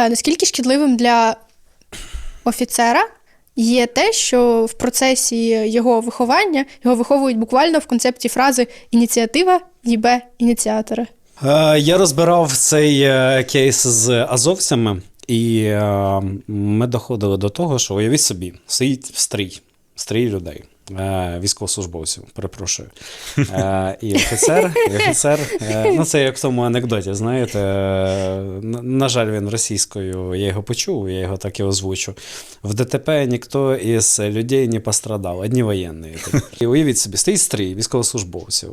Е, Наскільки шкідливим для офіцера є те, що в процесі його виховання його виховують буквально в концепті фрази ініціатива їбе ініціатора? Е, Я розбирав цей е, кейс з азовцями, і ми доходили до того, що уявіть собі, стоїть стрій, стрій людей. Військовослужбовців, перепрошую. І офіцер, і офіцер. Ну, це як в тому анекдоті, знаєте. На, жаль, він російською, я його почув, я його так і озвучу. В ДТП ніхто із людей не пострадав, одні воєнні. І уявіть собі, стоїть стрій військовослужбовців.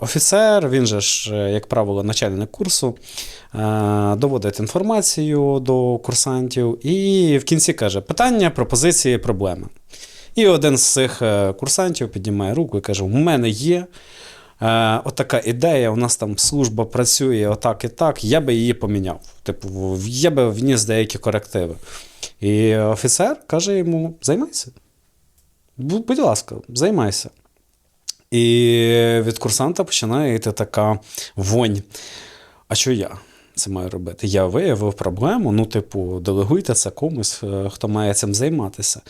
Офіцер, він же ж, як правило, начальник курсу, доводить інформацію до курсантів і в кінці каже: питання, пропозиції, проблеми. І один з цих е, курсантів піднімає руку і каже: У мене є е, отака ідея, у нас там служба працює отак і так, я би її поміняв. Типу, я би вніс деякі корективи. І офіцер каже йому: займайся. Будь ласка, займайся. І від курсанта починає йти така вонь. А що я це маю робити? Я виявив проблему. Ну, типу, делегуйте це комусь, е, хто має цим займатися.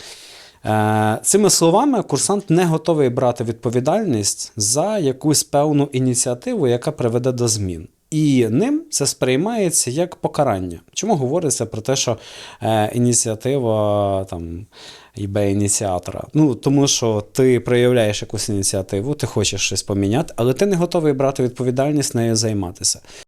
Е, Цими словами, курсант не готовий брати відповідальність за якусь певну ініціативу, яка приведе до змін. І ним це сприймається як покарання. Чому говориться про те, що е, ініціатива там ібе ініціатора? Ну тому що ти проявляєш якусь ініціативу, ти хочеш щось поміняти, але ти не готовий брати відповідальність нею займатися.